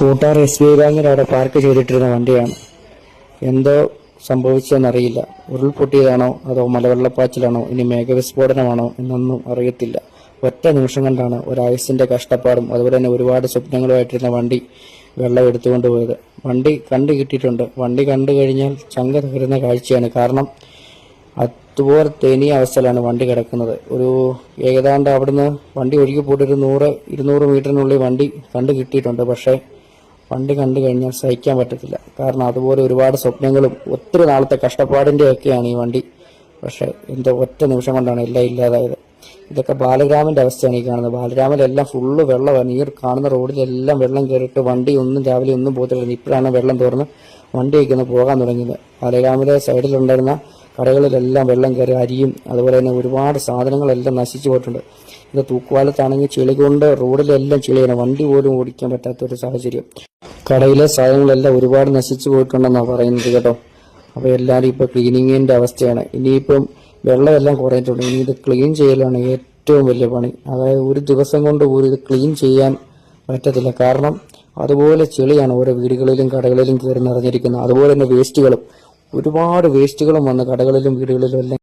Koottar S B I ബാങ്കിൽ അവിടെ park ചെയ്തിട്ടിരുന്ന വണ്ടിയാണ്. എന്തോ സംഭവിച്ചതെന്നറിയില്ല ഉരുൾപൊട്ടിയതാണോ അതോ മലവെള്ളപ്പാച്ചിലാണോ ഇനി മേഘവിസ്ഫോടനമാണോ എന്നൊന്നും അറിയത്തില്ല. ഒറ്റ നിമിഷം കൊണ്ടാണ് ഒരായുസിന്റെ കഷ്ടപ്പാടും അതുപോലെ തന്നെ ഒരുപാട് സ്വപ്നങ്ങളുമായിട്ടിരുന്ന വണ്ടി വെള്ളം എടുത്തുകൊണ്ട് പോയത്. വണ്ടി കണ്ടു കിട്ടിയിട്ടുണ്ട്. വണ്ടി കണ്ടു കഴിഞ്ഞാൽ ചങ്ക തകരുന്ന കാഴ്ചയാണ്. കാരണം അതുപോലെ തേനിയ അവസ്ഥയിലാണ് വണ്ടി കിടക്കുന്നത്. ഒരു ഏതാണ്ട് അവിടുന്ന് വണ്ടി ഒഴുകി പോയിട്ട് ഒരു നൂറ് ഇരുന്നൂറ് മീറ്ററിനുള്ളിൽ വണ്ടി കണ്ടു കിട്ടിയിട്ടുണ്ട്. പക്ഷേ വണ്ടി കണ്ടു കഴിഞ്ഞാൽ സഹിക്കാൻ പറ്റത്തില്ല. കാരണം അതുപോലെ ഒരുപാട് സ്വപ്നങ്ങളും ഒത്തിരി നാളത്തെ കഷ്ടപ്പാടിന്റെ ഒക്കെയാണ് ഈ വണ്ടി. പക്ഷേ എന്തോ ഒറ്റ നിമിഷം കൊണ്ടാണ് എല്ലാം ഇല്ലാതായത്. ഇതൊക്കെ ബാലഗ്രാമിന്റെ അവസ്ഥയാണ് ഈ കാണുന്നത്. ബാലഗ്രാമിലെല്ലാം ഫുള്ള് വെള്ളമാണ് ഈ കാണുന്ന റോഡിലെല്ലാം വെള്ളം കയറിയിട്ട് വണ്ടി ഒന്നും രാവിലെ ഒന്നും പോകത്തില്ല ഇപ്പോഴാണ് വെള്ളം തുറന്ന് വണ്ടിയൊക്കെ ഒന്ന് പോകാൻ തുടങ്ങിയത്. ബാലഗ്രാമിലെ സൈഡിലുണ്ടായിരുന്ന കടകളിലെല്ലാം വെള്ളം കയറി അരിയും അതുപോലെ തന്നെ ഒരുപാട് സാധനങ്ങളെല്ലാം നശിച്ചു പോയിട്ടുണ്ട്. ഇത് തൂക്കുവാലത്താണെങ്കിൽ ചെളി കൊണ്ട് റോഡിലെല്ലാം ചെളിയാണ്. വണ്ടി പോലും ഓടിക്കാൻ പറ്റാത്തൊരു സാഹചര്യം. കടയിലെ സാധനങ്ങളെല്ലാം ഒരുപാട് നശിച്ചു പോയിട്ടുണ്ടെന്നാണ് പറയുന്നത് കേട്ടോ. അപ്പോൾ എല്ലാവരും ഇപ്പോൾ ക്ലീനിങ്ങിന്റെ അവസ്ഥയാണ്. ഇനിയിപ്പം വെള്ളമെല്ലാം കുറഞ്ഞിട്ടുണ്ട്. ഇനി ഇത് ക്ലീൻ ചെയ്യലാണ് ഏറ്റവും വലിയ പണി. അതായത് ഒരു ദിവസം കൊണ്ട് പോലും ഇത് ക്ലീൻ ചെയ്യാൻ പറ്റത്തില്ല. കാരണം അതുപോലെ ചെളിയാണ് ഓരോ വീടുകളിലും കടകളിലും കയറി നിറഞ്ഞിരിക്കുന്നത്. അതുപോലെ തന്നെ വേസ്റ്റുകളും. ഒരുപാട് വേസ്റ്റുകളും വന്ന് കടകളിലും വീടുകളിലും എല്ലാം